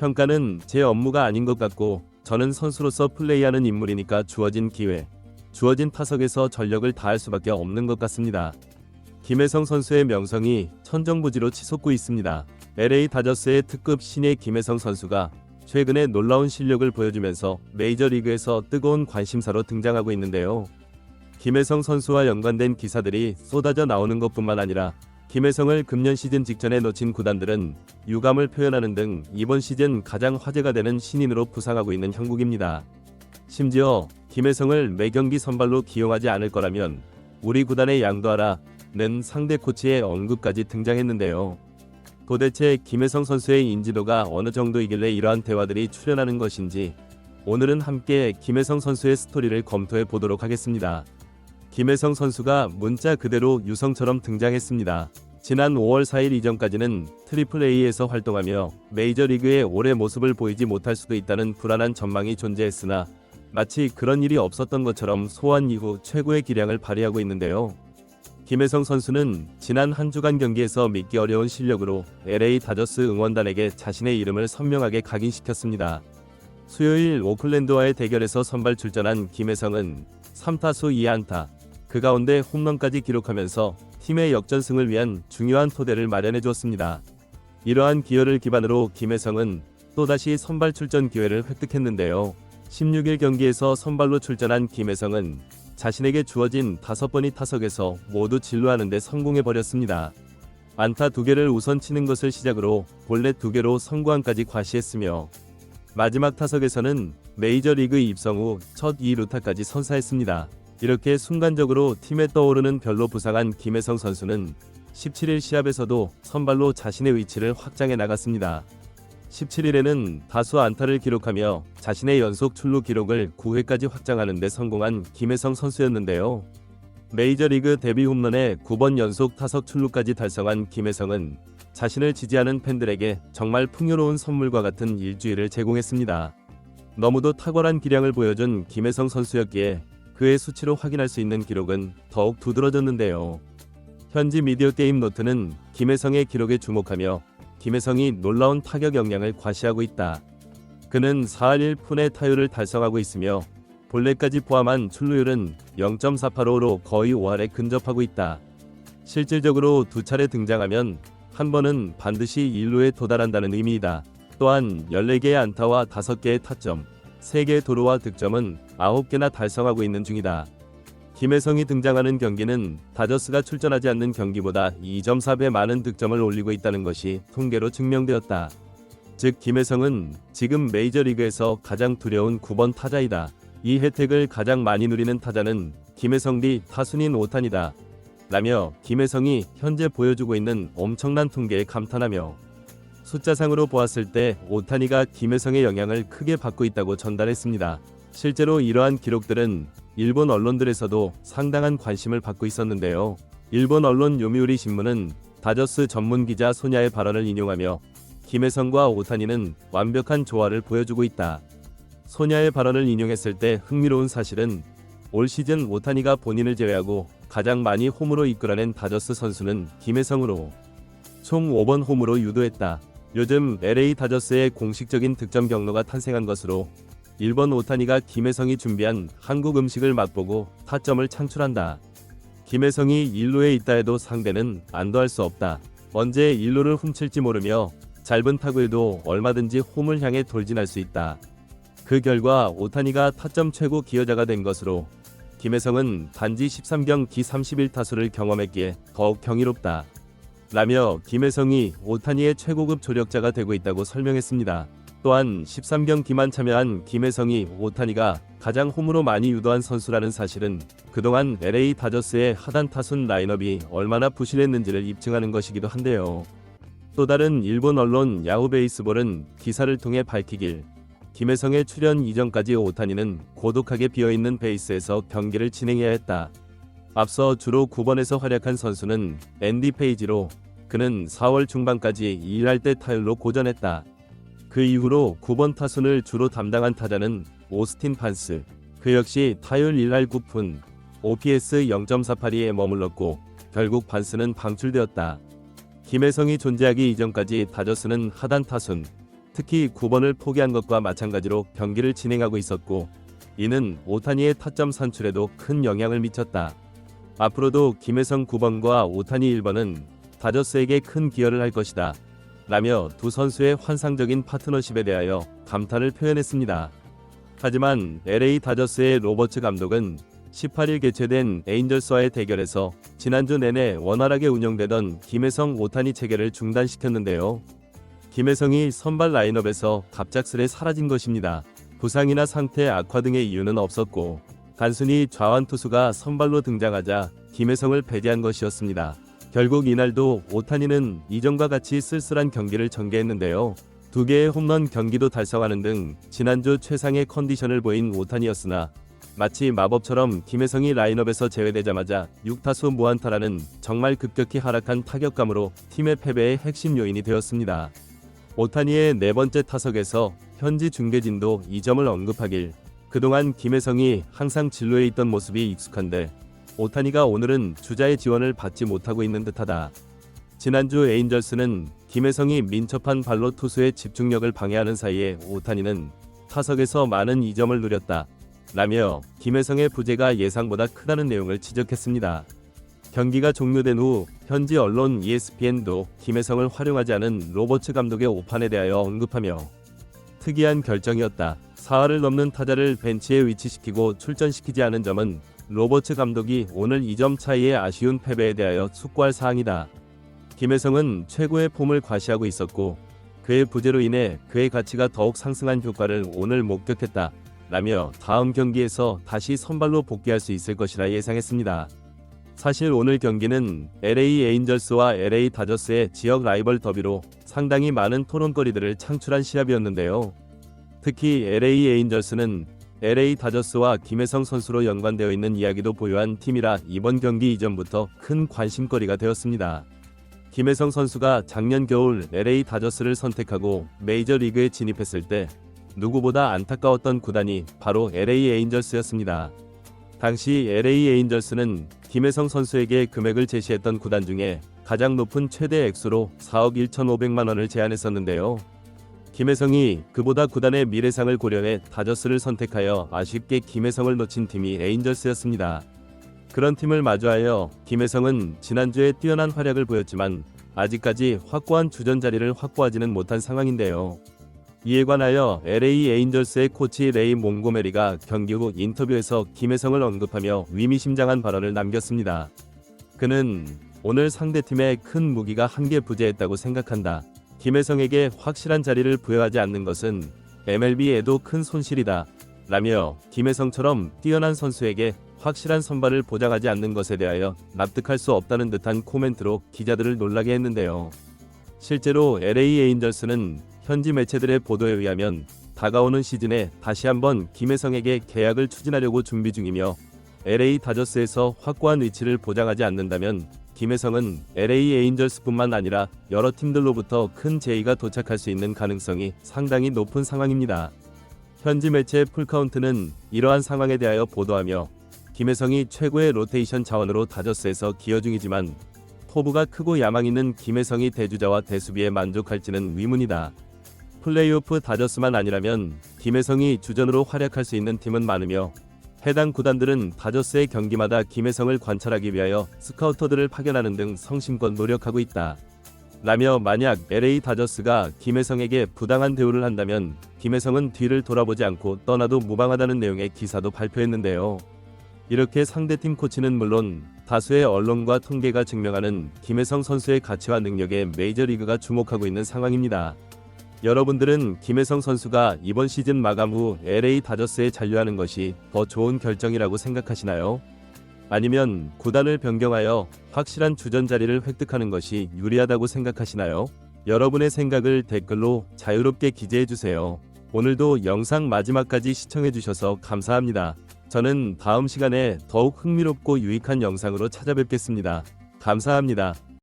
평가는 제 업무가 아닌 것 같고 저는 선수로서 플레이하는 인물이니까 주어진 기회, 주어진 타석에서 전력을 다할 수밖에 없는 것 같습니다. 김혜성 선수의 명성이 천정부지로 치솟고 있습니다. LA 다저스의 특급 신예 김혜성 선수가 최근에 놀라운 실력을 보여주면서 메이저리그에서 뜨거운 관심사로 등장하고 있는데요. 김혜성 선수와 연관된 기사들이 쏟아져 나오는 것뿐만 아니라 김혜성을 금년 시즌 직전에 놓친 구단들은 유감을 표현하는 등 이번 시즌 가장 화제가 되는 신인으로 부상하고 있는 형국입니다. 심지어 김혜성을 매 경기 선발로 기용하지 않을 거라면 우리 구단에 양도하라는 상대 코치의 언급까지 등장했는데요. 도대체 김혜성 선수의 인지도가 어느 정도이길래 이러한 대화들이 출현하는 것인지 오늘은 함께 김혜성 선수의 스토리를 검토해 보도록 하겠습니다. 김혜성 선수가 문자 그대로 유성처럼 등장했습니다. 지난 5월 4일 이전까지는 트리플 A에서 활동하며 메이저리그의 올해 모습을 보이지 못할 수도 있다는 불안한 전망이 존재했으나 마치 그런 일이 없었던 것처럼 소환 이후 최고의 기량을 발휘하고 있는데요. 김혜성 선수는 지난 한 주간 경기에서 믿기 어려운 실력으로 LA 다저스 응원단에게 자신의 이름을 선명하게 각인시켰습니다. 수요일 오클랜드와의 대결에서 선발 출전한 김혜성은 3타수 2안타, 그 가운데 홈런까지 기록하면서 팀의 역전승을 위한 중요한 토대를 마련해 주었습니다. 이러한 기여를 기반으로 김혜성은 또다시 선발 출전 기회를 획득했는데요. 16일 경기에서 선발로 출전한 김혜성은 자신에게 주어진 다섯 번의 타석에서 모두 진루하는 데 성공해 버렸습니다. 안타 두 개를 우선 치는 것을 시작으로 볼넷 두 개로 성구안까지 과시했으며 마지막 타석에서는 메이저리그 입성 후 첫 2루타까지 선사했습니다. 이렇게 순간적으로 팀에 떠오르는 별로 부상한 김혜성 선수는 17일 시합에서도 선발로 자신의 위치를 확장해 나갔습니다. 17일에는 다수 안타를 기록하며 자신의 연속 출루 기록을 9회까지 확장하는 데 성공한 김혜성 선수였는데요. 메이저리그 데뷔 홈런에 9번 연속 타석 출루까지 달성한 김혜성은 자신을 지지하는 팬들에게 정말 풍요로운 선물과 같은 일주일을 제공했습니다. 너무도 탁월한 기량을 보여준 김혜성 선수였기에 그의 수치로 확인할 수 있는 기록은 더욱 두드러졌는데요. 현지 미디어 게임 노트는 김혜성의 기록에 주목하며 김혜성이 놀라운 타격 역량을 과시하고 있다. 그는 4할 1푼의 타율을 달성하고 있으며 볼넷까지 포함한 출루율은 0.485로 거의 5할에 근접하고 있다. 실질적으로 두 차례 등장하면 한 번은 반드시 1루에 도달한다는 의미이다. 또한 14개의 안타와 5개의 타점, 3개의 도루와 득점은 9개나 달성하고 있는 중이다. 김혜성이 등장하는 경기는 다저스가 출전하지 않는 경기보다 2.4배 많은 득점을 올리고 있다는 것이 통계로 증명되었다. 즉 김혜성은 지금 메이저리그에서 가장 두려운 9번 타자이다. 이 혜택을 가장 많이 누리는 타자는 김혜성 뒤 타순인 오탄이다. 라며 김혜성이 현재 보여주고 있는 엄청난 통계에 감탄하며 숫자상으로 보았을 때 오타니가 김혜성의 영향을 크게 받고 있다고 전달했습니다. 실제로 이러한 기록들은 일본 언론들에서도 상당한 관심을 받고 있었는데요. 일본 언론 요미우리 신문은 다저스 전문 기자 소냐의 발언을 인용하며 김혜성과 오타니는 완벽한 조화를 보여주고 있다. 소냐의 발언을 인용했을 때 흥미로운 사실은 올 시즌 오타니가 본인을 제외하고 가장 많이 홈으로 이끌어낸 다저스 선수는 김혜성으로 총 5번 홈으로 유도했다. 요즘 LA 다저스의 공식적인 득점 경로가 탄생한 것으로 일본 오타니가 김혜성이 준비한 한국 음식을 맛보고 타점을 창출한다. 김혜성이 1루에 있다 해도 상대는 안도할 수 없다. 언제 1루를 훔칠지 모르며 짧은 타구에도 얼마든지 홈을 향해 돌진할 수 있다. 그 결과 오타니가 타점 최고 기여자가 된 것으로 김혜성은 단지 13경기 31타수를 경험했기에 더욱 경이롭다. 라며 김혜성이 오타니의 최고급 조력자가 되고 있다고 설명했습니다. 또한 13경 기만 참여한 김혜성이 오타니가 가장 홈으로 많이 유도한 선수라는 사실은 그동안 LA 다저스의 하단 타순 라인업이 얼마나 부실했는지를 입증하는 것이기도 한데요. 또 다른 일본 언론 야후 베이스볼은 기사를 통해 밝히길 김혜성의 출연 이전까지 오타니는 고독하게 비어있는 베이스에서 경기를 진행해야 했다. 앞서 주로 9번에서 활약한 선수는 앤디 페이지로 그는 4월 중반까지 2할 때 타율로 고전했다. 그 이후로 9번 타순을 주로 담당한 타자는 오스틴 판스. 그 역시 타율 1할 9푼, OPS 0.482에 머물렀고 결국 판스는 방출되었다. 김혜성이 존재하기 이전까지 다저스는 하단 타순, 특히 9번을 포기한 것과 마찬가지로 경기를 진행하고 있었고 이는 오타니의 타점 산출에도 큰 영향을 미쳤다. 앞으로도 김혜성 9번과 오타니 1번은 다저스에게 큰 기여를 할 것이다. 라며 두 선수의 환상적인 파트너십에 대하여 감탄을 표현했습니다. 하지만 LA 다저스의 로버츠 감독은 18일 개최된 에인절스와의 대결에서 지난주 내내 원활하게 운영되던 김혜성 오타니 체계를 중단시켰는데요. 김혜성이 선발 라인업에서 갑작스레 사라진 것입니다. 부상이나 상태 악화 등의 이유는 없었고 단순히 좌완 투수가 선발로 등장하자 김혜성을 배제한 것이었습니다. 결국 이날도 오타니는 이전과 같이 쓸쓸한 경기를 전개했는데요. 두 개의 홈런 경기도 달성하는 등 지난주 최상의 컨디션을 보인 오타니였으나 마치 마법처럼 김혜성이 라인업에서 제외되자마자 6타수 무안타라는 정말 급격히 하락한 타격감으로 팀의 패배의 핵심 요인이 되었습니다. 오타니의 네 번째 타석에서 현지 중계진도 이 점을 언급하길 그동안 김혜성이 항상 진로에 있던 모습이 익숙한데 오타니가 오늘은 주자의 지원을 받지 못하고 있는 듯하다. 지난주 에인절스는 김혜성이 민첩한 발로 투수의 집중력을 방해하는 사이에 오타니는 타석에서 많은 이점을 누렸다. 라며 김혜성의 부재가 예상보다 크다는 내용을 지적했습니다. 경기가 종료된 후 현지 언론 ESPN도 김혜성을 활용하지 않은 로버츠 감독의 오판에 대하여 언급하며 특이한 결정이었다. 사활을 넘는 타자를 벤치에 위치시키고 출전시키지 않은 점은 로버츠 감독이 오늘 2점 차이의 아쉬운 패배에 대하여 숙고할 사항이다. 김혜성은 최고의 폼을 과시하고 있었고 그의 부재로 인해 그의 가치가 더욱 상승한 효과를 오늘 목격했다. 라며 다음 경기에서 다시 선발로 복귀할 수 있을 것이라 예상했습니다. 사실 오늘 경기는 LA 에인절스와 LA 다저스의 지역 라이벌 더비로 상당히 많은 토론거리들을 창출한 시합이었는데요. 특히 LA 에인절스는 LA 다저스와 김혜성 선수로 연관되어 있는 이야기도 보유한 팀이라 이번 경기 이전부터 큰 관심거리가 되었습니다. 김혜성 선수가 작년 겨울 LA 다저스를 선택하고 메이저리그에 진입했을 때 누구보다 안타까웠던 구단이 바로 LA 에인절스였습니다. 당시 LA 에인절스는 김혜성 선수에게 금액을 제시했던 구단 중에 가장 높은 최대 액수로 4억 1,500만 원을 제안했었는데요. 김혜성이 그보다 구단의 미래상을 고려해 다저스를 선택하여 아쉽게 김혜성을 놓친 팀이 에인절스였습니다. 그런 팀을 마주하여 김혜성은 지난주에 뛰어난 활약을 보였지만 아직까지 확고한 주전 자리를 확보하지는 못한 상황인데요. 이에 관하여 LA 에인절스의 코치 레이 몽고메리가 경기 후 인터뷰에서 김혜성을 언급하며 위미심장한 발언을 남겼습니다. 그는 오늘 상대팀의 큰 무기가 한 개 부재했다고 생각한다. 김혜성에게 확실한 자리를 부여하지 않는 것은 MLB에도 큰 손실이다. 라며 김혜성처럼 뛰어난 선수에게 확실한 선발을 보장하지 않는 것에 대하여 납득할 수 없다는 듯한 코멘트로 기자들을 놀라게 했는데요. 실제로 LA 에인절스는 현지 매체들의 보도에 의하면 다가오는 시즌에 다시 한번 김혜성에게 계약을 추진하려고 준비 중이며 LA 다저스에서 확고한 위치를 보장하지 않는다면 김혜성은 LA 에인절스뿐만 아니라 여러 팀들로부터 큰 제의가 도착할 수 있는 가능성이 상당히 높은 상황입니다. 현지 매체 풀카운트는 이러한 상황에 대하여 보도하며 김혜성이 최고의 로테이션 자원으로 다저스에서 기여 중이지만 포부가 크고 야망 있는 김혜성이 대주자와 대수비에 만족할지는 의문이다. 플레이오프 다저스만 아니라면 김혜성이 주전으로 활약할 수 있는 팀은 많으며 해당 구단들은 다저스의 경기마다 김혜성을 관찰하기 위하여 스카우터들을 파견하는 등 성심껏 노력하고 있다. 라며 만약 LA 다저스가 김혜성에게 부당한 대우를 한다면 김혜성은 뒤를 돌아보지 않고 떠나도 무방하다는 내용의 기사도 발표했는데요. 이렇게 상대팀 코치는 물론 다수의 언론과 통계가 증명하는 김혜성 선수의 가치와 능력에 메이저리그가 주목하고 있는 상황입니다. 여러분들은 김혜성 선수가 이번 시즌 마감 후 LA 다저스에 잔류하는 것이 더 좋은 결정이라고 생각하시나요? 아니면 구단을 변경하여 확실한 주전 자리를 획득하는 것이 유리하다고 생각하시나요? 여러분의 생각을 댓글로 자유롭게 기재해 주세요. 오늘도 영상 마지막까지 시청해 주셔서 감사합니다. 저는 다음 시간에 더욱 흥미롭고 유익한 영상으로 찾아뵙겠습니다. 감사합니다.